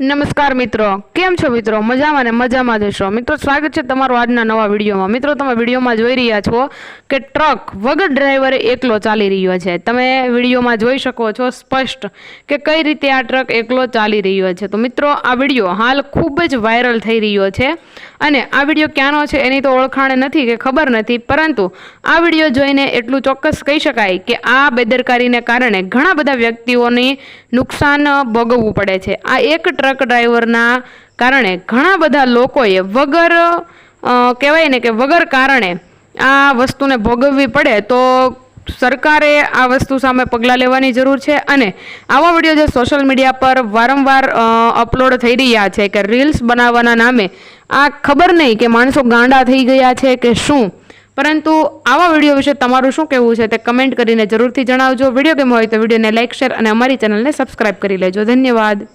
નમસ્કાર મિત્રો. કેમ છો મિત્રો? મજામાં ને મજામાં જશો મિત્રો, સ્વાગત છે તમારું આજના નવા વિડીયોમાં. મિત્રો, તમે વિડીયોમાં જોઈ રહ્યા છો કે ટ્રક વગર ડ્રાઈવરે એકલો ચાલી રહ્યો છે. તમે વિડીયોમાં જોઈ શકો છો સ્પષ્ટ કે કઈ રીતે આ ટ્રક એકલો ચાલી રહ્યો છે. તો મિત્રો, આ વીડિયો હાલ ખૂબ જ વાયરલ થઈ રહ્યો છે અને આ વીડિયો ક્યાંનો છે એની તો ઓળખાણ નથી કે ખબર નથી, પરંતુ આ વીડિયો જોઈને એટલું ચોક્કસ કહી શકાય કે આ બેદરકારીને કારણે ઘણા બધા વ્યક્તિઓને નુકસાન ભોગવવું પડે છે. આ એક ટ્રક ડ્રાઈવરના કારણે ઘણા બધા લોકોએ વગર કહેવાય ને કે વગર કારણે આ વસ્તુને ભોગવવી પડે, તો સરકારે આ વસ્તુ સામે પગલાં લેવાની જરૂર છે અને આવા વીડિયો જે સોશિયલ મીડિયા પર વારંવાર અપલોડ થઈ રહ્યા છે કે રીલ્સ બનાવવાના નામે, આ ખબર નહીં કે માણસો ગાંડા થઈ ગયા છે કે શું. પરંતુ આવા વીડિયો વિશે તમારું શું કહેવું છે તે કમેન્ટ કરીને જરૂરથી જણાવજો. વીડિયો ગેમ હોય તો વિડીયોને લાઇક શેર અને અમારી ચેનલને સબસ્ક્રાઇબ કરી લેજો. ધન્યવાદ.